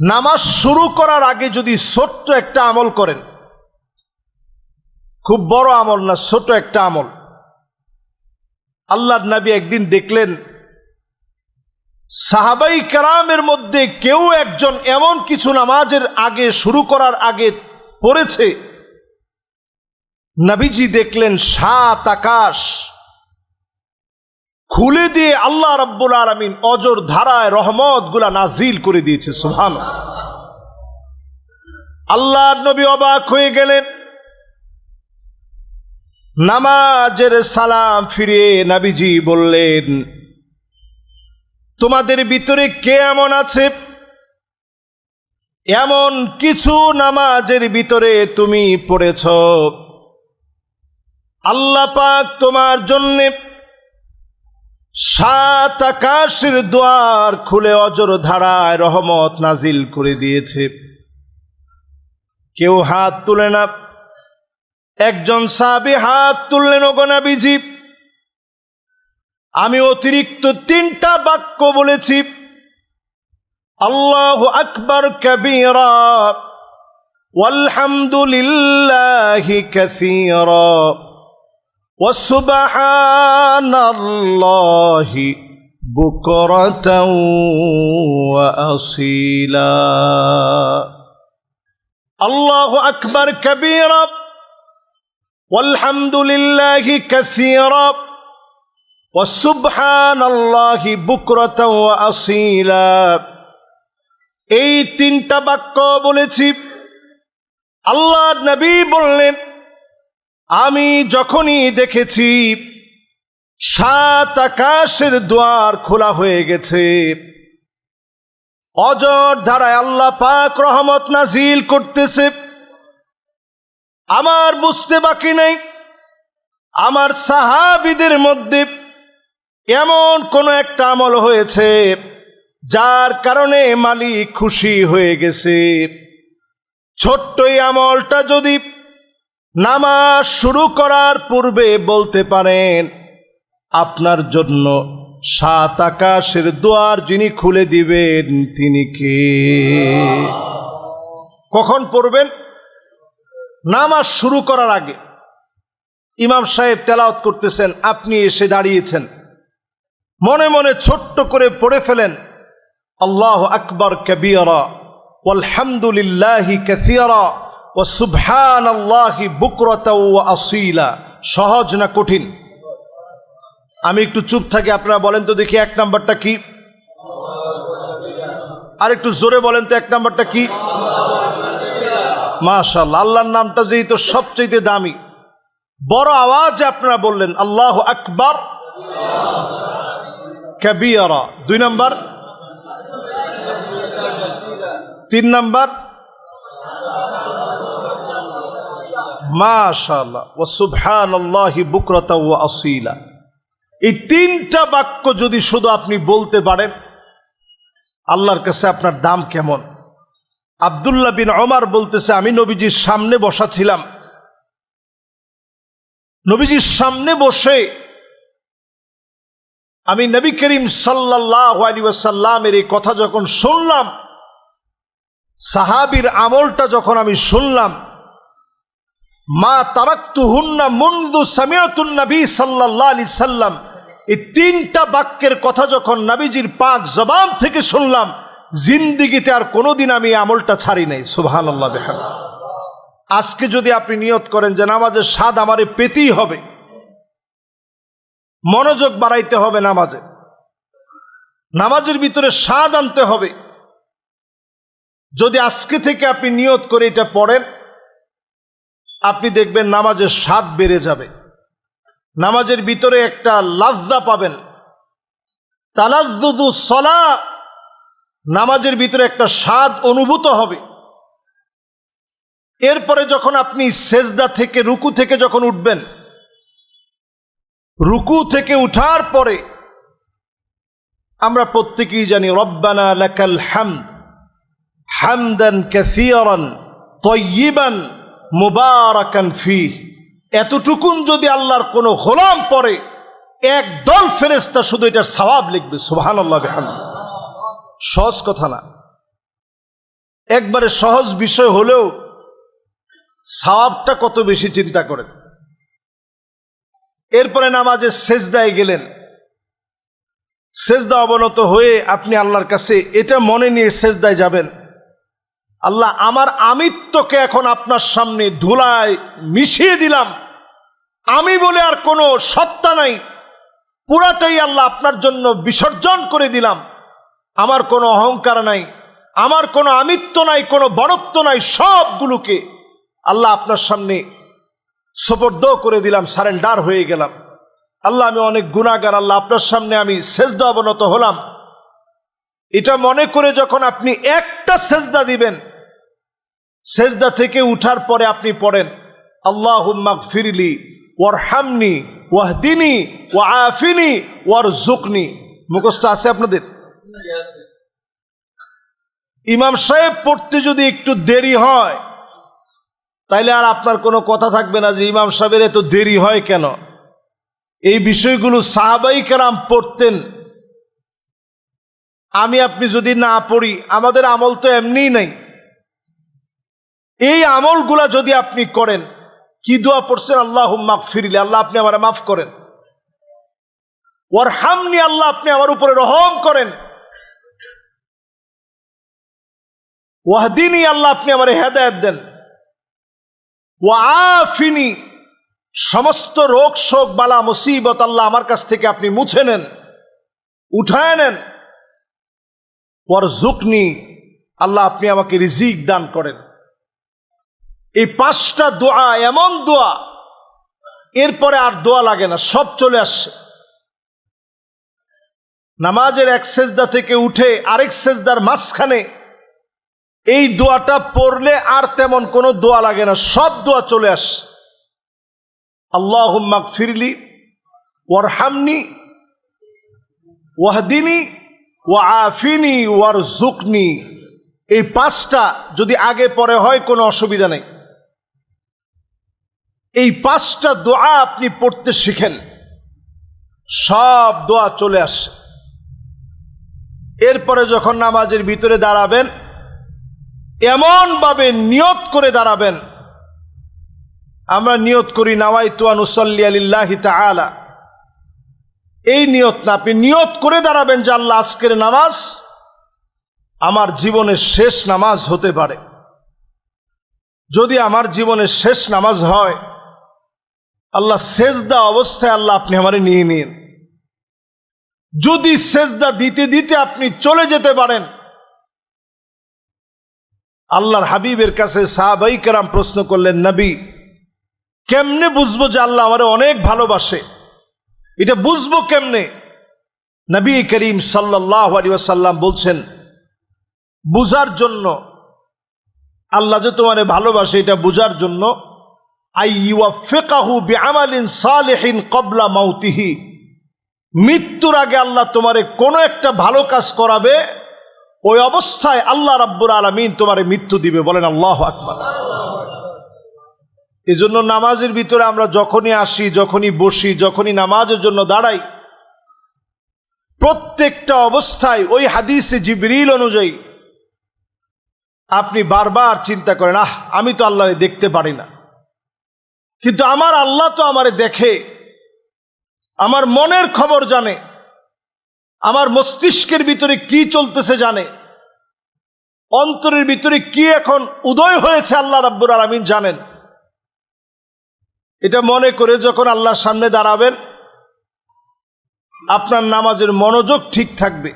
নামাজ শুরু করার আগে যদি ছোট্ট একটা আমল করেন, খুব বড় আমল না ছোট একটা আমল। আল্লাহর নবী একদিন দেখলেন, সাহাবাই কারামের মধ্যে কেউ একজন এমন কিছু নামাজের আগে শুরু করার আগে পড়েছে। নবীজি দেখলেন, সাত আকাশ। খুলে দিয়ে আল্লাহ রব্বুল আলমিন অজর ধারায় রহমতগুলা নাজিল করে দিয়েছে সুহান আল্লাহ নবী অবাক হয়ে গেলেন। নামাজের সালাম ফিরিয়ে নাবিজি বললেন, তোমাদের ভিতরে কে এমন আছে? এমন কিছু নামাজের ভিতরে তুমি পড়েছ। আল্লাহ পাক তোমার জন্যে সাত আকাশের দ্বার খুলে অজর ধারায় রহমত নাজিল করে দিয়েছে কেউ হাত তুলে না একজন সাবি হাত তুললেন ওগনাবিজি আমি অতিরিক্ত তিনটা বাক্য বলেছি আল্লাহ আকবর কবিরা والحمدلله كثيرا وسبحان الله بكرة وأصيلا الله أكبر كبيرا والحمد لله كثيرا وسبحان الله بكرة وأصيلا এই তিনটা বাক্য বলেছি আল্লাহ নবী বললেন আমি যখনই দেখেছি সাত আকাশের দ্বার খোলা হয়ে গেছে, অজর ধারায় আল্লাহ পাক রহমত নাজিল করতেছে। আমার বুঝতে বাকি নেই, আমার সাহাবিদের মধ্যে এমন কোন একটা আমল হয়েছে যার কারণে মালিক খুশি হয়ে গেছে। ছোট্ট আমলটা যদি নামাজ শুরু করার পূর্বে বলতে পারেন, আপনার জন্য সাত আকাশের দুয়ার যিনি খুলে দিবেন, তিনি কে? কখন পড়বেন? নামাজ শুরু করার আগে। ইমাম সাহেব তেলাওত করতেছেন, আপনি এসে দাঁড়িয়েছেন। মনে মনে ছোট্ট করে পড়ে ফেলেন, আল্লাহ আকবর কবিরা আলহামদুলিল্লাহি কাসিরা। ও সুবহান আল্লাহি আসিলা। সহজ না কঠিন? আমি একটু চুপ থাকি, আপনারা বলেন তো দেখি এক নাম্বারটা কি? আর একটু জোরে বলেন তো এক নাম্বারটা কি? মাশাল্লাহ আল্লাহর নামটা যেই তো সবচেয়ে দামি। বড় আওয়াজ আপনারা বললেন, আল্লাহ আকবর। কাবিয়ারা দুই নাম্বার। তিন নাম্বার। মাশাল্লাহ ও সুবহান আল্লাহি বুকরতা ও আসিলা। এই তিনটা বাক্য যদি শুধু আপনি বলতে পারেন, আল্লাহর কাছে আপনার দাম কেমন? আবদুল্লাহ বিন অমার বলতেছে, আমি নবীজির সামনে বসা ছিলাম নবীজির সামনে বসে আমি নবী করিম সাল্লাহ আলী ওয়াসাল্লামের এই কথা যখন শুনলাম, সাহাবির আমলটা যখন আমি শুনলাম মা তারাক্তু হুন্না মুন্দু সামিয়াতুন নবী সাল্লাহ আলি সাল্লাম। এই তিনটা বাক্যের কথা যখন নবীজির পাক জবান থেকে শুনলাম, জিন্দিগিতে আর কোনোদিন আমি আমলটা ছাড়ি নাই। সুবহান আল্লাহ আজকে যদি আপনি নিয়ত করেন যে নামাজের স্বাদ আমারে পেতেই হবে, মনোযোগ বাড়াইতে হবে নামাজে, নামাজের ভিতরে স্বাদ আনতে হবে, যদি আজকে থেকে আপনি নিয়ত করে এটা পড়েন আপনি দেখবেন নামাজের স্বাদ বেড়ে যাবে। নামাজের ভিতরে একটা লাজ্জা পাবেন। তালাজ্জুদু সলা, নামাজের ভিতরে একটা স্বাদ অনুভূত হবে। এরপরে যখন আপনি সেজদা থেকে, রুকু থেকে যখন উঠবেন, রুকু থেকে উঠার পরে আমরা প্রত্যেকেই জানি, রব্বানা লাকাল হামদ, হামদান কাসিয়ারান তয়্যিবান মুবারাকান ফি এতটুকুন যদি আল্লাহর কোনো গোলাম পরে এক দল ফেরেস্তা শুধু এটার সওয়াব লিখবে, সুবহানাল্লাহ আল্লাহ সহজ কথা না। একবারে সহজ বিষয় হলেও সওয়াবটা কত বেশি চিন্তা করেন। এরপরে নামাজে সেজদায় গেলেন। সেজদা অবনত হয়ে আপনি আল্লাহর কাছে এটা মনে নিয়ে সেজদায় যাবেন। আল্লাহ আমার আমিত্বকে এখন আপনার সামনে ধুলায় মিশিয়ে দিলাম। আমি বলে আর কোনো সত্তা নাই। পুরাটাই আল্লাহ আপনার জন্য বিসর্জন করে দিলাম। আমার কোনো অহংকার নাই, আমার কোনো আমিত্ব নাই, কোনো বড়ত্ব নাই, সবগুলোকে আল্লাহ আপনার সামনে সোপর্দ করে দিলাম, সারেন্ডার হয়ে গেলাম। আল্লাহ আমি অনেক গুণাগার, আল্লাহ আপনার সামনে আমি সেজদা অবনত হলাম। এটা মনে করে যখন আপনি একটা সেজদা দিবেন সেজদা থেকে উঠার পরে আপনি পড়েন আল্লাহ ফিরলি ওয়ার হামনি ওয়াহদিনী ও আফিনি ওয়ার জুকনি মুখস্থ আছে আপনাদের? ইমাম সাহেব পড়তে যদি একটু দেরি হয়, তাইলে আর আপনার কোনো কথা থাকবে না যে ইমাম সাহেবের এত দেরি হয় কেন? এই বিষয়গুলো সাহাবাই কেরাম পড়তেন। আমি আপনি যদি না পড়ি, আমাদের আমল তো এমনিই নাই। এই আমলগুলা যদি আপনি করেন, কি দোয়া পড়ছেন? আল্লাহ মাফ ফিরিলে আল্লাহ আপনি আমার মাফ করেন। ওর হামনি আল্লাহ আপনি আমার উপরে রহম করেন। ওয়াহদিনী আল্লাহ আপনি আমার হেদায়ত দেন। ওয়াফিনী সমস্ত রোগ শোক, বালা, মুসিবত আল্লাহ আমার কাছ থেকে আপনি মুছে নেন, উঠায় নেন। ওর জুকনি আল্লাহ আপনি আমাকে রিজিক দান করেন। এই পাঁচটা দোয়া, এমন দোয়া, এরপরে আর দোয়া লাগে না, সব চলে আসছে। নামাজের এক সেজদা থেকে উঠে আরেক সেজদার মাঝখানে এই দোয়াটা পড়লে আর তেমন কোনো দোয়া লাগে না, সব দোয়া চলে আসে আল্লাহ ফিরলি ওয়ার হামনি ওয়াহদিনী ওয়া আফিনি ওয়ার জুকনি এই পাঁচটা যদি আগে পরে হয়, কোনো অসুবিধা নেই। এই পাঁচটা দোয়া আপনি পড়তে শিখেন। সব দোয়া চলে আসে এরপরে যখন নামাজের ভিতরে দাঁড়াবেন, এমনভাবে নিয়ত করে দাঁড়াবেন, আমরা নিয়ত করি নাওয়াই তুয়ানুসল্লি আলিল্লাহি তাআলা। এই নিয়ত না, আপনি নিয়ত করে দাঁড়াবেন যে আল্লাহ আজকের নামাজ আমার জীবনের শেষ নামাজ হতে পারে। যদি আমার জীবনের শেষ নামাজ হয় আল্লাহ সেজদা অবস্থায় আল্লাহ আপনি আমারে নিয়ে নিন। যদি সেজদা দিতে দিতে আপনি চলে যেতে পারেন, আল্লাহর হাবিবের কাছে সাহাবাই কেরাম প্রশ্ন করলেন, নবী, কেমনে বুঝব যে আল্লাহ আমার অনেক ভালোবাসে? এটা বুঝব কেমনে? নবী করিম সাল্লাহ সাল্লাম বলছেন, বুঝার জন্য, আল্লাহ যে তোমারে ভালোবাসে এটা বুঝার জন্য কবলা মাউতিহি। মৃত্যুর আগে আল্লাহ তোমারে কোনো একটা ভালো কাজ করাবে, ওই অবস্থায় আল্লাহ রাব্বুর আলমিন তোমারে মৃত্যু দিবে, বলেন আল্লাহ আকবার। এই জন্য নামাজের ভিতরে আমরা যখনই আসি, যখনই বসি, যখনই নামাজের জন্য দাঁড়াই, প্রত্যেকটা অবস্থায় ওই হাদিসে জিবরিল অনুযায়ী আপনি বারবার চিন্তা করেন, আহ, আমি তো আল্লাহরে দেখতে পারি না। কিন্তু আমার আল্লাহ তো আমারে দেখে, আমার মনের খবর জানে, আমার মস্তিষ্কের ভিতরে কি চলতেছে জানে, অন্তরের ভিতরে কি এখন উদয় হয়েছে আল্লাহ রাব্বুর আলমিন জানেন। এটা মনে করে যখন আল্লাহর সামনে দাঁড়াবেন, আপনার নামাজের মনোযোগ ঠিক থাকবে।